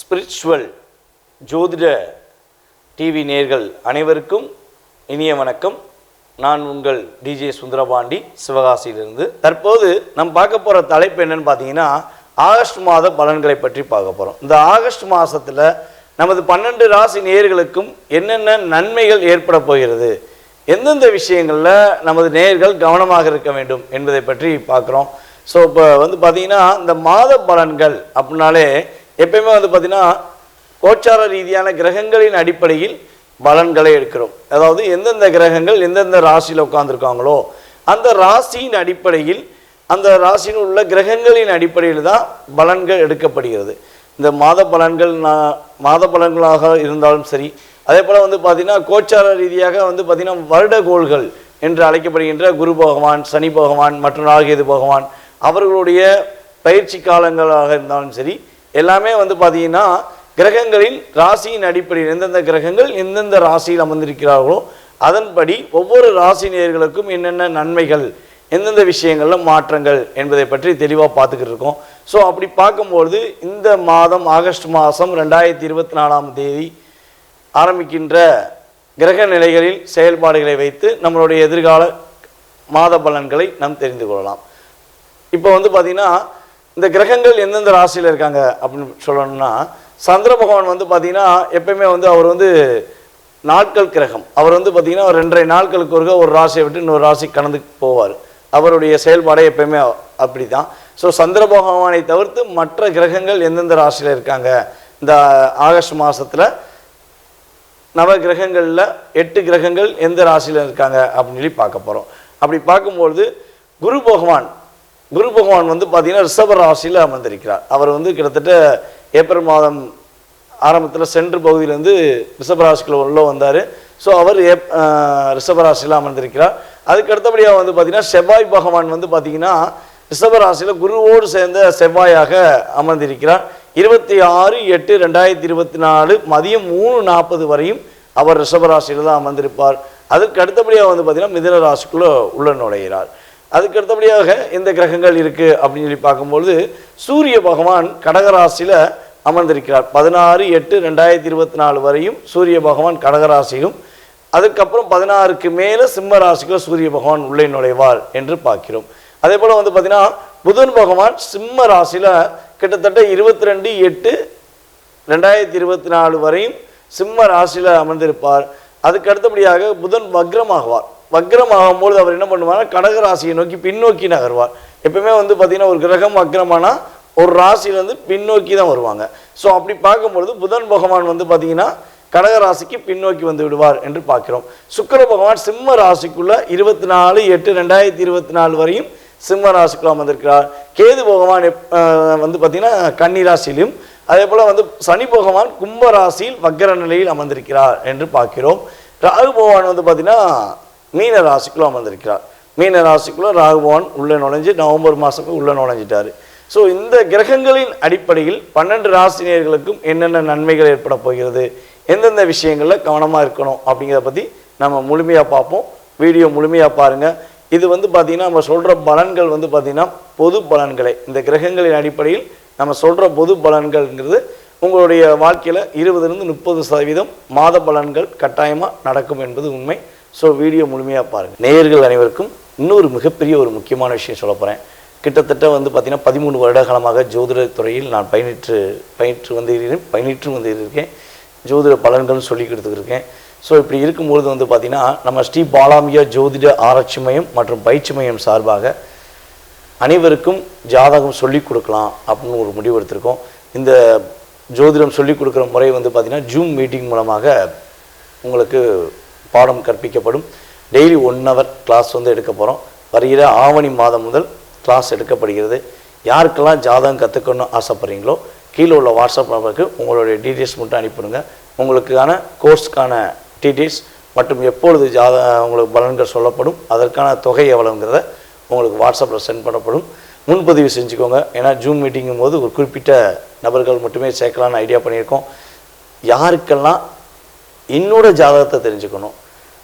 Spiritual ஜோதிட TV நேர்கள் அனைவருக்கும் இனிய வணக்கம். நான் உங்கள் டிஜே சுந்தரபாண்டி சிவகாசியிலிருந்து. தற்போது நம்ம பார்க்க போகிற தலைப்பு என்னன்னு பார்த்தீங்கன்னா ஆகஸ்ட் மாத பலன்களை பற்றி பார்க்க போகிறோம் இந்த ஆகஸ்ட் மாதத்தில் நமது பன்னெண்டு ராசி நேர்களுக்கும் என்னென்ன நன்மைகள் ஏற்பட போகிறது? எந்தெந்த விஷயங்களில் நமது நேர்கள் கவனமாக இருக்க வேண்டும் என்பதை பற்றி பார்க்குறோம். ஸோ இப்போ வந்து பார்த்திங்கன்னா இந்த மாத பலன்கள் அப்படின்னாலே எப்பயுமே வந்து பார்த்திங்கன்னா கோச்சார ரீதியான கிரகங்களின் அடிப்படையில் பலன்களை எடுக்கிறோம். அதாவது எந்தெந்த கிரகங்கள் எந்தெந்த ராசியில் உட்காந்துருக்காங்களோ அந்த ராசியின் அடிப்படையில் அந்த ராசியில் உள்ள கிரகங்களின் அடிப்படையில் தான் பலன்கள் எடுக்கப்படுகிறது. இந்த மாத பலன்கள் நான் மாத பலன்களாக இருந்தாலும் சரி அதே போல் வந்து பார்த்திங்கன்னா கோச்சார ரீதியாக வந்து பார்த்திங்கன்னா வருடகோள்கள் என்று அழைக்கப்படுகின்ற குரு பகவான் சனி பகவான் மற்றும் நாகேது பகவான் அவர்களுடைய பயிற்சி காலங்களாக இருந்தாலும் சரி எல்லாமே வந்து பார்த்திங்கன்னா கிரகங்களின் ராசியின் அடிப்படையில் எந்தெந்த கிரகங்கள் எந்தெந்த ராசியில் அமர்ந்திருக்கிறார்களோ அதன்படி ஒவ்வொரு ராசி நேயர்களுக்கும் என்னென்ன நன்மைகள் எந்தெந்த விஷயங்களில் மாற்றங்கள் என்பதை பற்றி தெளிவாக பார்த்துக்கிட்டு இருக்கோம். ஸோ அப்படி பார்க்கும்பொழுது இந்த மாதம் ஆகஸ்ட் மாதம் ரெண்டாயிரத்தி இருபத்தி நாலாம் தேதி ஆரம்பிக்கின்ற கிரக நிலைகளில் செயல்பாடுகளை வைத்து நம்மளுடைய எதிர்கால மாத பலன்களை நாம் தெரிந்து கொள்ளலாம். இப்போ வந்து பார்த்தீங்கன்னா இந்த கிரகங்கள் எந்தெந்த ராசியில் இருக்காங்க அப்படின்னு சொல்லணும்னா சந்திர பகவான் வந்து பார்த்தீங்கன்னா எப்பயுமே வந்து அவர் வந்து நாட்கள் கிரகம். அவர் வந்து பார்த்தீங்கன்னா ஒரு ரெண்டரை நாட்களுக்கு ஒருக்க ஒரு ராசியை விட்டு இன்னொரு ராசி கடந்து போவார். அவருடைய செயல்பாடே எப்பயுமே அப்படி தான் ஸோ சந்திர பகவானை தவிர்த்து மற்ற கிரகங்கள் எந்தெந்த ராசியில் இருக்காங்க? இந்த ஆகஸ்ட் மாதத்தில் நவ கிரகங்களில் எட்டு கிரகங்கள் எந்த ராசியில் இருக்காங்க அப்படின்னு சொல்லி பார்க்க போகிறோம் அப்படி பார்க்கும்பொழுது குரு பகவான் குரு பகவான் வந்து பார்த்தீங்கன்னா ரிஷப ராசியில் அமர்ந்திருக்கிறார். அவர் வந்து கிட்டத்தட்ட ஏப்ரல் மாதம் ஆரம்பத்தில் சென்று பகுதியிலேருந்து ரிஷபராசிக்குள்ள உள்ள வந்தார். ஸோ அவர் ஏப் ரிஷபராசியில் அமர்ந்திருக்கிறார். அதுக்கு அடுத்தபடியாக வந்து பார்த்தீங்கன்னா செவ்வாய் பகவான் வந்து பார்த்தீங்கன்னா ரிஷபராசியில் குருவோடு சேர்ந்த செவ்வாயாக அமர்ந்திருக்கிறார். இருபத்தி ஆறு எட்டு ரெண்டாயிரத்தி இருபத்தி நாலு மதியம் மூணு நாற்பது வரையும் அவர் ரிஷபராசியில் தான் அமர்ந்திருப்பார். அதுக்கு அடுத்தபடியாக வந்து பார்த்தீங்கன்னா மிதன ராசிக்குள்ளே உள்ள நுழைகிறார் அதுக்கு அடுத்தபடியாக எந்த கிரகங்கள் இருக்குது அப்படின்னு சொல்லி பார்க்கும்பொழுது சூரிய பகவான் கடகராசியில் அமர்ந்திருக்கிறார். பதினாறு எட்டு ரெண்டாயிரத்தி இருபத்தி நாலு வரையும் சூரிய பகவான் கடகராசியும் அதுக்கப்புறம் பதினாறுக்கு மேலே சிம்ம ராசிக்கு சூரிய பகவான் உள்ளே நுழைவார் என்று பார்க்கிறோம். அதே போல் வந்து பார்த்தீங்கன்னா புதன் பகவான் சிம்ம ராசியில் கிட்டத்தட்ட இருபத்தி ரெண்டு எட்டு ரெண்டாயிரத்தி இருபத்தி நாலு வரையும் சிம்ம ராசியில் அமர்ந்திருப்பார். அதுக்கு அடுத்தபடியாக புதன் வக்ரமாகுவார். வக்ரமாகும்போது அவர் என்ன பண்ணுவார் கடக ராசியை நோக்கி பின்னோக்கி நகர்வார். எப்பவுமே வந்து பார்த்தீங்கன்னா ஒரு கிரகம் வக்ரமானா ஒரு ராசியிலேருந்து பின்னோக்கி தான் வருவாங்க. ஸோ அப்படி பார்க்கும்பொழுது புதன் பகவான் வந்து பார்த்தீங்கன்னா கடக ராசிக்கு பின்னோக்கி வந்து விடுவார் என்று பார்க்கிறோம். சுக்கர பகவான் சிம்ம ராசிக்குள்ள இருபத்தி நாலு எட்டு ரெண்டாயிரத்தி இருபத்தி நாலு வரையும் சிம்ம ராசிக்குள்ள அமர்ந்திருக்கிறார் கேது பகவான் எப்- வந்து பார்த்தீங்கன்னா கன்னிராசியிலும் அதே போல் வந்து சனி பகவான் கும்ப ராசியில் வக்கர நிலையில் அமர்ந்திருக்கிறார் என்று பார்க்கிறோம். ராகு பகவான் வந்து பார்த்தீங்கன்னா மீன ராசிக்குள்ள அமர்ந்திருக்கிறார். மீன ராசிக்குள்ள ராகு பகவான் உள்ளே நுழைஞ்சு நவம்பர் மாதத்துக்கு உள்ளே நுழைஞ்சிட்டார். ஸோ இந்த கிரகங்களின் அடிப்படையில் பன்னெண்டு ராசினியர்களுக்கும் என்னென்ன நன்மைகள் ஏற்பட போகிறது எந்தெந்த விஷயங்களில் கவனமாக இருக்கணும் அப்படிங்கிறத பற்றி நம்ம முழுமையாக பார்ப்போம். வீடியோ முழுமையாக பாருங்கள் இது வந்து பார்த்திங்கன்னா நம்ம சொல்கிற பலன்கள் வந்து பார்த்திங்கன்னா பொது பலன்களை. இந்த கிரகங்களின் அடிப்படையில் நம்ம சொல்கிற பொது பலன்கள்ங்கிறது உங்களுடைய வாழ்க்கையில் இருபதுலேருந்து முப்பது சதவீதம் மாத பலன்கள் கட்டாயமாக நடக்கும் என்பது உண்மை. ஸோ வீடியோ முழுமையாக பாருங்கள் நேயர்கள் அனைவருக்கும் இன்னொரு மிகப்பெரிய ஒரு முக்கியமான விஷயம் சொல்ல போகிறேன் கிட்டத்தட்ட வந்து பார்த்திங்கன்னா பதிமூணு வருட காலமாக ஜோதிட துறையில் நான் பயினிற்று பயிற்று வந்து இருக்கிறேன் வந்து இருக்கேன் ஜோதிட பலன்கள்னு சொல்லி கொடுத்துருக்கேன் ஸோ இப்படி இருக்கும்பொழுது வந்து பார்த்திங்கன்னா நம்ம ஸ்ரீ பாலாமியா ஜோதிட ஆராய்ச்சி மையம் மற்றும் பயிற்சி மையம் சார்பாக அனைவருக்கும் ஜாதகம் சொல்லி கொடுக்கலாம் அப்படின்னு ஒரு முடிவு எடுத்திருக்கோம். இந்த ஜோதிடம் சொல்லி கொடுக்குற முறை வந்து பார்த்திங்கன்னா ஜூம் மீட்டிங் மூலமாக உங்களுக்கு பாடம் கற்பிக்கப்படும். டெய்லி ஒன் ஹவர் கிளாஸ் வந்து எடுக்க போகிறோம் வருகிற ஆவணி மாதம் முதல் கிளாஸ் எடுக்கப்படுகிறது. யாருக்கெல்லாம் ஜாதகம் கற்றுக்கணும்னு ஆசைப்பட்றீங்களோ கீழே உள்ள வாட்ஸ்அப் நம்பருக்கு உங்களுடைய டீட்டெயில்ஸ் மட்டும் அனுப்பிடுங்க உங்களுக்கான கோர்ஸ்க்கான டிடிஸ் மற்றும் எப்பொழுது ஜாத உங்களுக்கு பலன்கள் சொல்லப்படும் அதற்கான தொகை எவ்வளவுங்கிறத உங்களுக்கு வாட்ஸ்அப்பில் சென்ட் பண்ணப்படும். முன்பதிவு செஞ்சுக்கோங்க. ஏன்னா ஜூம் மீட்டிங்கும் போது ஒரு குறிப்பிட்ட நபர்கள் மட்டுமே சேர்க்கலான்னு ஐடியா பண்ணியிருக்கோம். யாருக்கெல்லாம் என்னோட ஜாதகத்தை தெரிஞ்சுக்கணும்.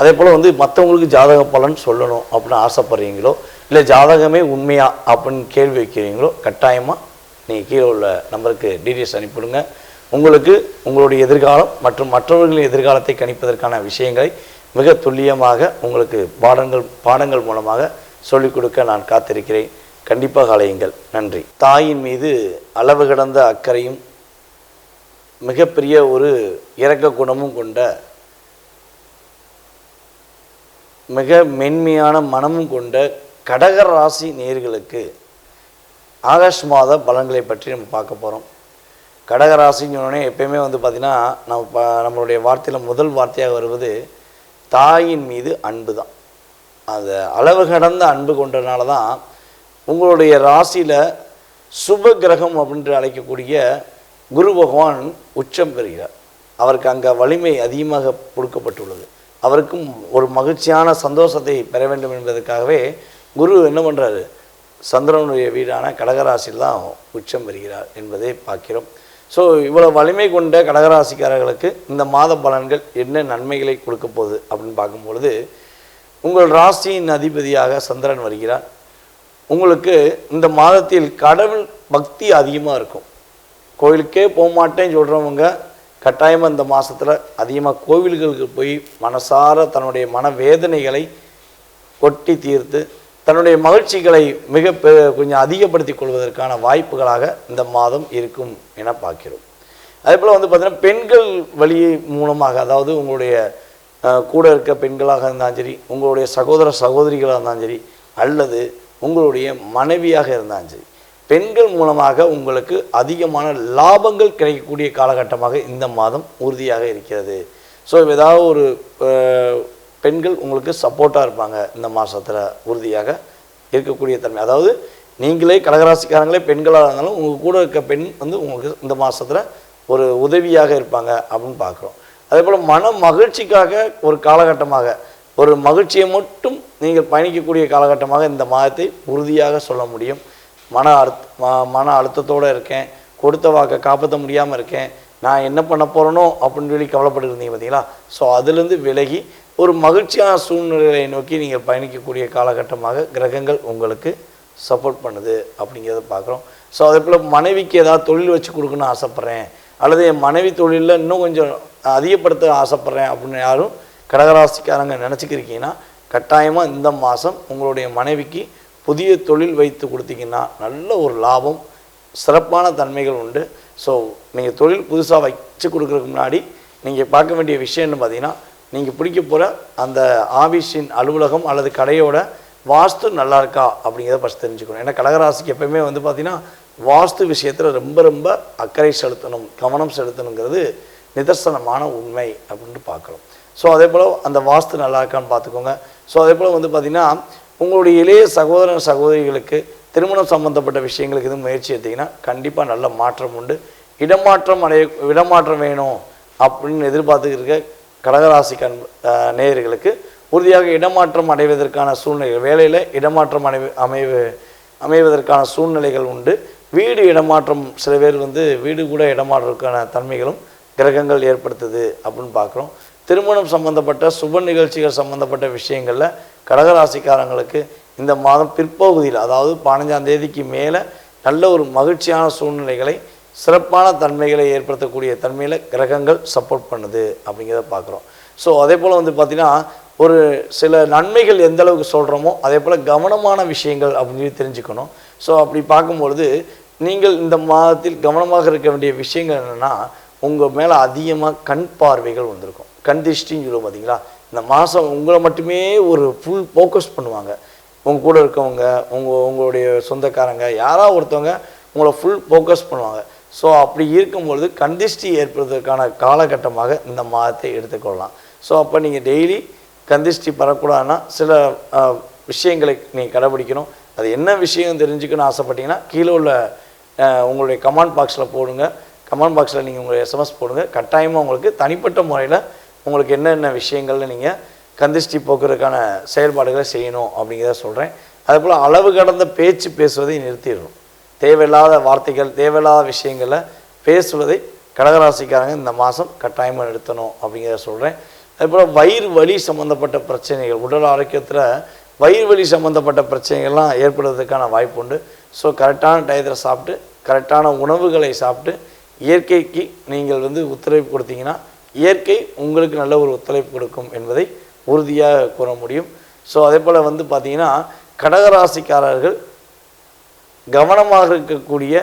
அதே போல் வந்து மற்றவங்களுக்கு ஜாதக பலன் சொல்லணும் அப்படின்னு ஆசைப்படுறீங்களோ இல்லை ஜாதகமே உண்மையா அப்படின்னு கேள்வி வைக்கிறீங்களோ கட்டாயமாக நீங்கள் கீழே உள்ள நம்பருக்கு டீட்டெயில்ஸ் அனுப்பிவிடுங்க. உங்களுக்கு உங்களுடைய எதிர்காலம் மற்றும் மற்றவர்களின் எதிர்காலத்தை கணிப்பதற்கான விஷயங்களை மிக துல்லியமாக உங்களுக்கு பாடங்கள் பாடங்கள் மூலமாக சொல்லிக் கொடுக்க நான் காத்திருக்கிறேன். கண்டிப்பாக அலையுங்கள் நன்றி. தாயின் மீது அளவு கடந்த அக்கறையும் மிகப்பெரிய ஒரு இரக்க குணமும் கொண்ட மிக மென்மையான மனமும் கொண்ட கடகர் ராசி நேர்களுக்கு ஆகஸ்ட் மாத பலன்களை பற்றி நம்ம பார்க்க போகிறோம் கடகராசின்னு சொன்னோடனே எப்பயுமே வந்து பார்த்திங்கன்னா நம்ம ப நம்மளுடைய வார்த்தையில் முதல் வார்த்தையாக வருவது தாயின் மீது அன்பு தான். அந்த அளவு கடந்த அன்பு கொண்டனால தான் உங்களுடைய ராசியில் சுப கிரகம் அப்படின்று அழைக்கக்கூடிய குரு பகவான் உச்சம் பெறுகிறார். அவருக்கு அங்கே வலிமை அதிகமாக கொடுக்கப்பட்டுள்ளது. அவருக்கும் ஒரு மகிழ்ச்சியான சந்தோஷத்தை பெற வேண்டும் என்பதற்காகவே குரு என்ன பண்ணுறாரு சந்திரனுடைய வீடான கடகராசியில் தான் உச்சம் பெறுகிறார் என்பதை பார்க்கிறோம். ஸோ இவ்வளோ வலிமை கொண்ட கடகராசிக்காரர்களுக்கு இந்த மாத பலன்கள் என்ன நன்மைகளை கொடுக்க போகுது அப்படின்னு பார்க்கும்பொழுது உங்கள் ராசியின் அதிபதியாக சந்திரன் வருகிறார். உங்களுக்கு இந்த மாதத்தில் கடவுள் பக்தி அதிகமாக இருக்கும். கோயிலுக்கே போக மாட்டேன்னு சொல்கிறவங்க கட்டாயமாக இந்த மாதத்தில் அதிகமாக கோவில்களுக்கு போய் மனசார தன்னுடைய மன வேதனைகளை கொட்டி தீர்த்து தன்னுடைய மகிழ்ச்சிகளை மிக பெ கொஞ்சம் அதிகப்படுத்திக் கொள்வதற்கான வாய்ப்புகளாக இந்த மாதம் இருக்கும் என பார்க்கிறோம். அதே போல் வந்து பார்த்திங்கன்னா பெண்கள் வழி மூலமாக அதாவது உங்களுடைய கூட இருக்க பெண்களாக இருந்தாலும் சரி உங்களுடைய சகோதர சகோதரிகளாக இருந்தாலும் சரி அல்லது உங்களுடைய மனைவியாக இருந்தாலும் சரி பெண்கள் மூலமாக உங்களுக்கு அதிகமான லாபங்கள் கிடைக்கக்கூடிய காலகட்டமாக இந்த மாதம் உறுதியாக இருக்கிறது. ஸோ ஏதாவது ஒரு பெண்கள் உங்களுக்கு சப்போர்ட்டாக இருப்பாங்க இந்த மாதத்தில் உறுதியாக இருக்கக்கூடிய தன்மை. அதாவது நீங்களே கடகராசிக்காரங்களே பெண்களாக இருந்தாலும் உங்கள் கூட இருக்க பெண் வந்து உங்களுக்கு இந்த மாதத்தில் ஒரு உதவியாக இருப்பாங்க அப்படின்னு பார்க்குறோம். அதே போல் மன மகிழ்ச்சிக்காக ஒரு காலகட்டமாக ஒரு மகிழ்ச்சியை மட்டும் நீங்கள் பயணிக்கக்கூடிய காலகட்டமாக இந்த மாதத்தை உறுதியாக சொல்ல முடியும். மன அழுத்த மன அழுத்தத்தோடு இருக்கேன் கொடுத்த வாக்கை காப்பாற்ற முடியாமல் இருக்கேன் நான் என்ன பண்ண போகிறேனோ அப்படின்னு சொல்லி கவலைப்பட்டு இருந்தீங்க பார்த்தீங்களா ஸோ அதுலேருந்து விலகி ஒரு மகிழ்ச்சியான சூழ்நிலையை நோக்கி நீங்கள் பயணிக்கக்கூடிய காலகட்டமாக கிரகங்கள் உங்களுக்கு சப்போர்ட் பண்ணுது அப்படிங்கிறத பார்க்குறோம். ஸோ அதே போல் மனைவிக்கு ஏதாவது தொழில் வச்சு கொடுக்கணும்னு ஆசைப்பட்றேன். அல்லது என் மனைவி தொழிலில் இன்னும் கொஞ்சம் அதிகப்படுத்த ஆசைப்பட்றேன் அப்படின்னு யாரும் கடகராசிக்காரங்க நினச்சிக்கிருக்கீங்கன்னா கட்டாயமாக இந்த மாதம் உங்களுடைய மனைவிக்கு புதிய தொழில் வைத்து கொடுத்தீங்கன்னா நல்ல ஒரு லாபம் சிறப்பான தன்மைகள் உண்டு. ஸோ நீங்கள் தொழில் புதுசாக வச்சு கொடுக்குறதுக்கு முன்னாடி நீங்கள் பார்க்க வேண்டிய விஷயம் என்ன பார்த்தீங்கன்னா நீங்கள் பிடிக்க போகிற அந்த ஆஃபீஸின் அலுவலகம் அல்லது கடையோட வாஸ்து நல்லா இருக்கா அப்படிங்கிறத ஃபஸ்ட் தெரிஞ்சுக்கணும். ஏன்னா கடகராசிக்கு எப்பயுமே வந்து பார்த்திங்கன்னா வாஸ்து விஷயத்தில் ரொம்ப ரொம்ப அக்கறை செலுத்தணும் கவனம் செலுத்தணுங்கிறது நிதர்சனமான உண்மை அப்படின்ட்டு பார்க்குறோம் ஸோ அதே போல் அந்த வாஸ்து நல்லா இருக்கான்னு பார்த்துக்கோங்க. ஸோ அதே போல் வந்து பார்த்திங்கன்னா உங்களுடைய இளைய சகோதர சகோதரிகளுக்கு திருமணம் சம்பந்தப்பட்ட விஷயங்களுக்கு எதுவும் முயற்சி எடுத்தீங்கன்னா கண்டிப்பாக நல்ல மாற்றம் உண்டு. இடமாற்றம் அடைய இடமாற்றம் வேணும் அப்படின்னு எதிர்பார்த்துக்கிற கடகராசி கண் நேயர்களுக்கு உறுதியாக இடமாற்றம் அடைவதற்கான சூழ்நிலைகள் வேலையில் இடமாற்றம் அடை அமைவு அமைவதற்கான சூழ்நிலைகள் உண்டு. வீடு இடமாற்றம் சில பேர் வந்து வீடு கூட இடமாற்றத்துக்கான தன்மைகளும் கிரகங்கள் ஏற்படுத்துது அப்படின்னு பார்க்குறோம். திருமணம் சம்பந்தப்பட்ட சுப நிகழ்ச்சிகள் சம்பந்தப்பட்ட விஷயங்களில் கடகராசிக்காரங்களுக்கு இந்த மாதம் பிற்பகுதியில் அதாவது பதினஞ்சாம் தேதிக்கு மேலே நல்ல ஒரு மகிழ்ச்சியான சூழ்நிலைகளை சிறப்பான தன்மைகளை ஏற்படுத்தக்கூடிய தன்மையில் கிரகங்கள் சப்போர்ட் பண்ணுது அப்படிங்கிறத பார்க்குறோம். ஸோ அதே போல் வந்து பார்த்திங்கன்னா ஒரு சில நன்மைகள் எந்த அளவுக்கு சொல்கிறோமோ அதே போல் கவனமான விஷயங்கள் அப்படின்னு சொல்லி தெரிஞ்சுக்கணும். ஸோ அப்படி பார்க்கும்பொழுது நீங்கள் இந்த மாதத்தில் கவனமாக இருக்க வேண்டிய விஷயங்கள் என்னென்னா உங்கள் மேலே அதிகமாக கண் பார்வைகள் வந்திருக்கும். கண் திருஷ்டின்னு சொல்லுவோம் பார்த்தீங்களா இந்த மாதம் உங்களை மட்டுமே ஒரு ஃபுல் ஃபோக்கஸ் பண்ணுவாங்க. உங்கள் கூட இருக்கவங்க உங்கள் உங்களுடைய சொந்தக்காரங்க யாராவது ஒருத்தவங்க உங்களை ஃபுல் ஃபோக்கஸ் பண்ணுவாங்க. ஸோ அப்படி இருக்கும்பொழுது கந்திஷ்டி ஏற்படுவதற்கான காலகட்டமாக இந்த மாதத்தை எடுத்துக்கொள்ளலாம். ஸோ அப்போ நீங்கள் டெய்லி கந்திஷ்டி பரக்கூடாதுன்னா சில விஷயங்களை நீங்கள் கடைபிடிக்கணும். அது என்ன விஷயம் தெரிஞ்சுக்கணும்னு ஆசைப்பட்டீங்கன்னா கீழே உள்ள உங்களுடைய கமெண்ட் பாக்ஸில் போடுங்க. கமெண்ட் பாக்ஸில் நீங்கள் உங்களுடைய எஸ்எம்எஸ் போடுங்க. கட்டாயமாக உங்களுக்கு தனிப்பட்ட முறையில் உங்களுக்கு என்னென்ன விஷயங்கள்ல நீங்கள் கந்திஷ்டி போக்குறதுக்கான செயல்பாடுகளை செய்யணும் அப்படிங்கிறத சொல்கிறேன் அதேபோல் அளவு கடந்த பேச்சு பேசுவதை நிறுத்திடணும். தேவையில்லாத வார்த்தைகள் தேவையில்லாத விஷயங்களை பேசுவதை கடகராசிக்காரங்க இந்த மாதம் கட்டாயமாக நிறுத்தணும் அப்படிங்கிறத சொல்கிறேன் அதுபோல் வயிறு வலி சம்மந்தப்பட்ட பிரச்சனைகள் உடல் ஆரோக்கியத்தில் வயிறு வலி சம்மந்தப்பட்ட பிரச்சனைகள்லாம் ஏற்படுறதுக்கான வாய்ப்பு உண்டு. ஸோ கரெக்டான டயத்தில் சாப்பிட்டு கரெக்டான உணவுகளை சாப்பிட்டு இயற்கைக்கு நீங்கள் வந்து ஒத்துழைப்பு கொடுத்தீங்கன்னா இயற்கை உங்களுக்கு நல்ல ஒரு ஒத்துழைப்பு கொடுக்கும் என்பதை உறுதியாக கூற முடியும். ஸோ அதே போல் வந்து பார்த்திங்கன்னா கடகராசிக்காரர்கள் கவனமாக இருக்கக்கூடிய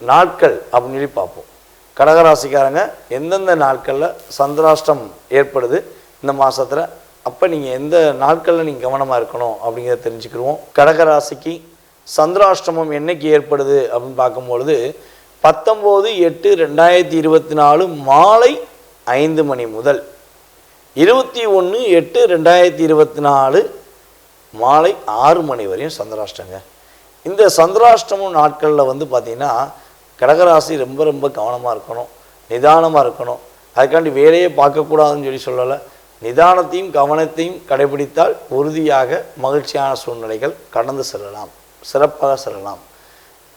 நாட்கள் அப்படின்னு சொல்லி பார்ப்போம். கடகராசிக்காரங்க எந்தெந்த நாட்களில் சந்திராஷ்டம் ஏற்படுது இந்த மாதத்தில் அப்போ நீங்கள் எந்த நாட்களில் நீங்கள் கவனமாக இருக்கணும் அப்படிங்கிறத தெரிஞ்சுக்கிடுவோம் கடகராசிக்கு சந்திராஷ்டமம் என்னைக்கு ஏற்படுது அப்படின்னு பார்க்கும்பொழுது பத்தொம்போது எட்டு ரெண்டாயிரத்தி இருபத்தி நாலு மாலை ஐந்து மணி முதல் இருபத்தி ஒன்று எட்டு ரெண்டாயிரத்தி இருபத்தி நாலு மாலை ஆறு மணி வரையும் சந்திராஷ்டங்க. இந்த சந்திராஷ்டமம் நாட்களில் வந்து பார்த்திங்கன்னா கடகராசி ரொம்ப ரொம்ப கவனமாக இருக்கணும் நிதானமாக இருக்கணும். அதுக்காண்டி வேலையே பார்க்கக்கூடாதுன்னு சொல்லி சொல்லலை. நிதானத்தையும் கவனத்தையும் கடைபிடித்தால் உறுதியாக மகிழ்ச்சியான சூழ்நிலைகள் கடந்து செல்லலாம். சிறப்பாக செல்லலாம்.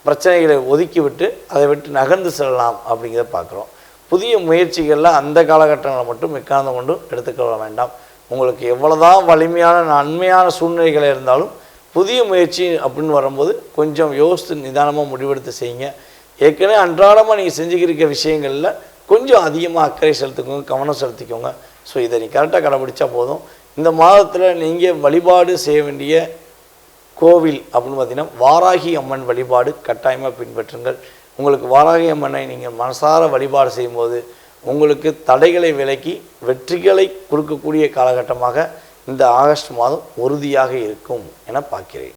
பிரச்சனைகளை ஒதுக்கிவிட்டு அதை விட்டு நகர்ந்து செல்லலாம் அப்படிங்கிறத பார்க்குறோம். புதிய முயற்சிகளில் அந்த காலகட்டங்களை மட்டும் எக்காரணம் கொண்டும் எடுத்துக்கொள்ள வேண்டாம். உங்களுக்கு எவ்வளோதான் வலிமையான நன்மையான சூழ்நிலைகள் இருந்தாலும் புதிய முயற்சி அப்படின்னு வரும்போது கொஞ்சம் யோசித்து நிதானமாக முடிவெடுத்து செய்யுங்க. ஏற்கனவே அன்றாடமாக நீங்கள் செஞ்சுக்கிருக்க விஷயங்களில் கொஞ்சம் அதிகமாக அக்கறை செலுத்திக்கோங்க கவனம் செலுத்திக்கோங்க. ஸோ இதை நீ கரெக்டாக கடைபிடிச்சா போதும். இந்த மாதத்தில் நீங்கள் வழிபாடு செய்ய வேண்டிய கோவில் அப்படின்னு பார்த்தீங்கன்னா வாராகி அம்மன் வழிபாடு கட்டாயமாக பின்பற்றுங்கள். உங்களுக்கு வாராகி அம்மனை நீங்கள் மனசார வழிபாடு செய்யும்போது உங்களுக்கு தடைகளை விலக்கி வெற்றிகளை கொடுக்கக்கூடிய காலகட்டமாக இந்த ஆகஸ்ட் மாதம் உறுதியாக இருக்கும் என பார்க்கிறேன்.